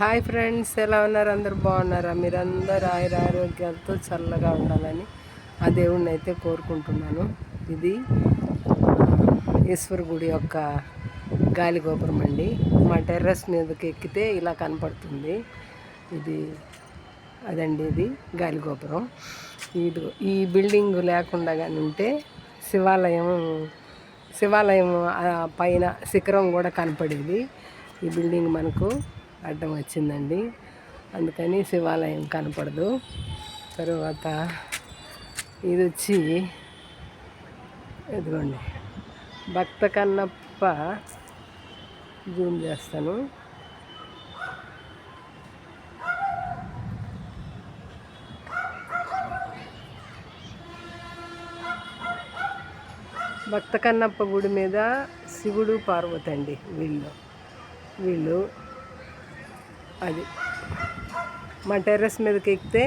Hi friends ఎలా ఉన్నారు? అందరు బాగున్నారా? మీరందరూ ఆయుర ఆరోగ్యాలతో చల్లగా ఉండాలని ఆ దేవుణ్ణి అయితే కోరుకుంటున్నాను. ఇది ఈశ్వర గుడి యొక్క గాలి గోపురం అండి. మా టెర్రస్ మీదకి ఎక్కితే ఇలా కనపడుతుంది. ఇది అదండి ఇది గాలి గోపురం. ఇది ఈ బిల్డింగ్ లేకుండా కానీ ఉంటే శివాలయం శివాలయం పైన శిఖరం కూడా కనపడేది. ఈ బిల్డింగ్ మనకు అడ్డం వచ్చిందండి అందుకని శివాలయం కనపడదు. తరువాత ఇది వచ్చి ఇదిగోండి. భక్త కన్నప్ప జూమ్ చేస్తాను. భక్త కన్నప్ప గుడి మీద శివుడు పార్వతి అండి వీళ్ళు. వీళ్ళు అది. మా టెర్రస్ మీదకి ఎక్కితే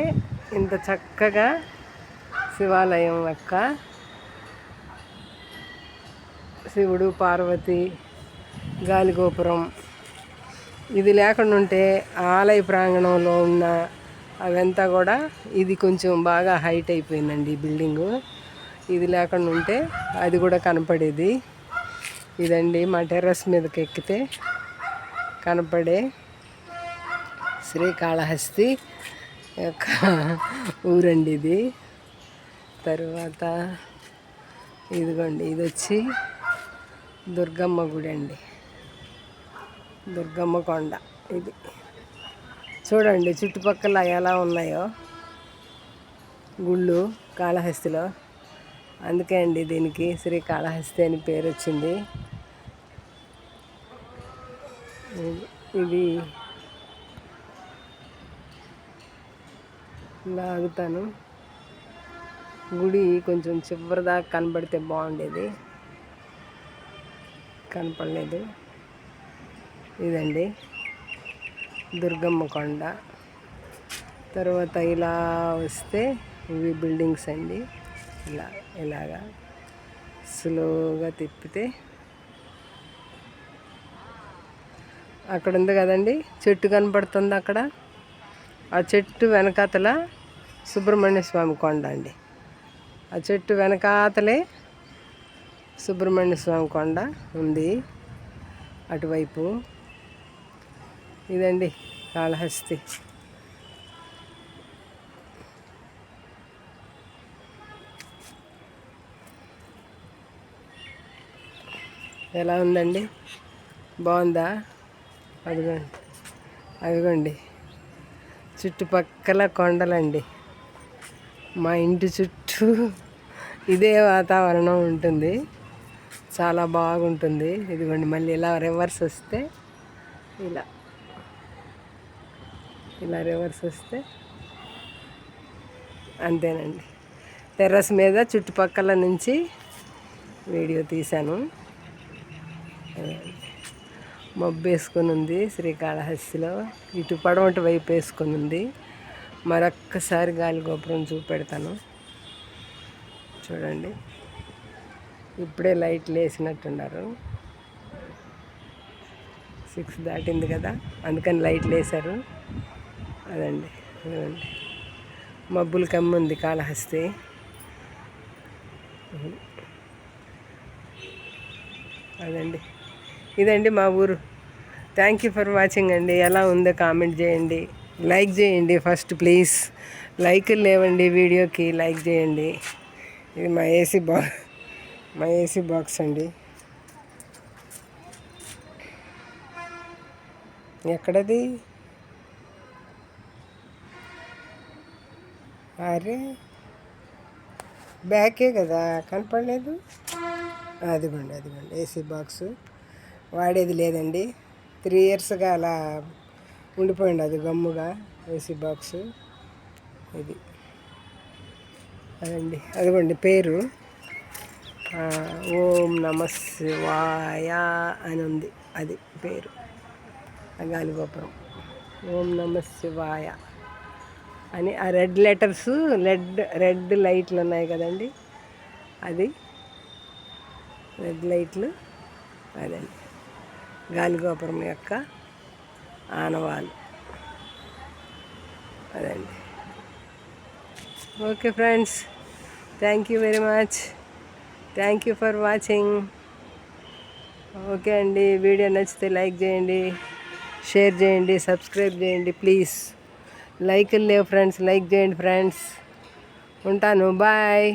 ఇంత చక్కగా శివాలయం యొక్క శివుడు పార్వతి గాలిగోపురం ఇది లేకుండా ఉంటే ఆలయ ప్రాంగణంలో ఉన్న అవంతా కూడా ఇది కొంచెం బాగా హైట్ అయిపోయిందండి బిల్డింగు. ఇది లేకుండా ఉంటే అది కూడా కనపడేది. ఇదండి మా టెర్రస్ మీదకి ఎక్కితే కనపడే శ్రీకాళహస్తి యొక్క ఊరండి ఇది. తరువాత ఇదిగోండి ఇది వచ్చి దుర్గమ్మ గుడి అండి. దుర్గమ్మ కొండ ఇది. చూడండి చుట్టుపక్కల ఎలా ఉన్నాయో గుళ్ళు కాళహస్తిలో. అందుకే అండి దీనికి శ్రీకాళహస్తి అని పేరు వచ్చింది ఇది లాగుతాను. గుడి కొంచెం చివరిదాకా కనబడితే బాగుండేది. కనపడలేదు. ఇదండి. దుర్గమ్మ కొండ. తర్వాత ఇలా వస్తే ఇవి బిల్డింగ్స్ అండి. ఇలా ఇలాగా స్లోగా తిప్పితే అక్కడ ఉంది కదండి. చెట్టు కనపడుతుంది అక్కడ. ఆ చెట్టు వెనకాతల సుబ్రహ్మణ్య స్వామి కొండ అండి. ఆ చెట్టు వెనకాతలే సుబ్రహ్మణ్య స్వామి కొండ ఉంది అటువైపు. ఇదండి కాళహస్తి. ఎలా ఉందండి? బాగుందా? అదిగోండి. అదిగోండి. చుట్టుపక్కల కొండలండి. మా ఇంటి చుట్టూ ఇదే వాతావరణం ఉంటుంది. చాలా బాగుంటుంది. ఇదిగోండి మళ్ళీ ఇలా రివర్స్ వస్తే ఇలా. ఇలా రివర్స్ వస్తే అంతేనండి. టెర్రస్ మీద చుట్టుపక్కల నుంచి వీడియో తీశాను. మబ్బు వేసుకొని ఉంది శ్రీకాళహస్తిలో. ఇటు పడమటి వైపు వేసుకొని ఉంది మరొక్కసారి గాలి గోపురం చూపెడతాను. చూడండి. ఇప్పుడే లైట్లు వేసినట్టున్నారు సిక్స్ దాటింది కదా అందుకని లైట్లు వేశారు అదండి అదండి. మబ్బులు కమ్మి ఉంది కాళహస్తి. అదండి. ఇదండి మా ఊరు. థ్యాంక్ యూ ఫర్ వాచింగ్ అండి. ఎలా ఉందో కామెంట్ చేయండి. లైక్ చేయండి ఫస్ట్ ప్లీజ్ లైక్ లేవండి వీడియోకి లైక్ చేయండి. ఇది మా ఏసీ బా మా ఏసీ బాక్స్ అండి. ఎక్కడది? అరే బ్యాకే కదా కనపడలేదు? అదిగోండి అదిగోండి ఏసీ బాక్సు వాడేది లేదండి. త్రీ ఇయర్స్గా అలా ఉండిపోయింది అది గమ్ముగా ఏసీ బాక్స్ ఇది. అదండి. అదిగోండి పేరు. ఓం నమ శివాయ అని ఉంది అది పేరు. గాలిగోపురం ఓం నమ శివాయ అని ఆ రెడ్ లెటర్స్ రెడ్ రెడ్ లైట్లు ఉన్నాయి కదండి. అది రెడ్ లైట్లు అదండి. గాలిగోపురం యొక్క ఆనవాలు. అదండి. Okay friends thank you very much. Thank you for watching. Okay అండి వీడియో నచ్చితే లైక్ చేయండి షేర్ చేయండి సబ్స్క్రైబ్ చేయండి ప్లీజ్. లైక్ లేవు ఫ్రెండ్స్ లైక్ చేయండి ఫ్రెండ్స్. ఉంటాను బాయ్.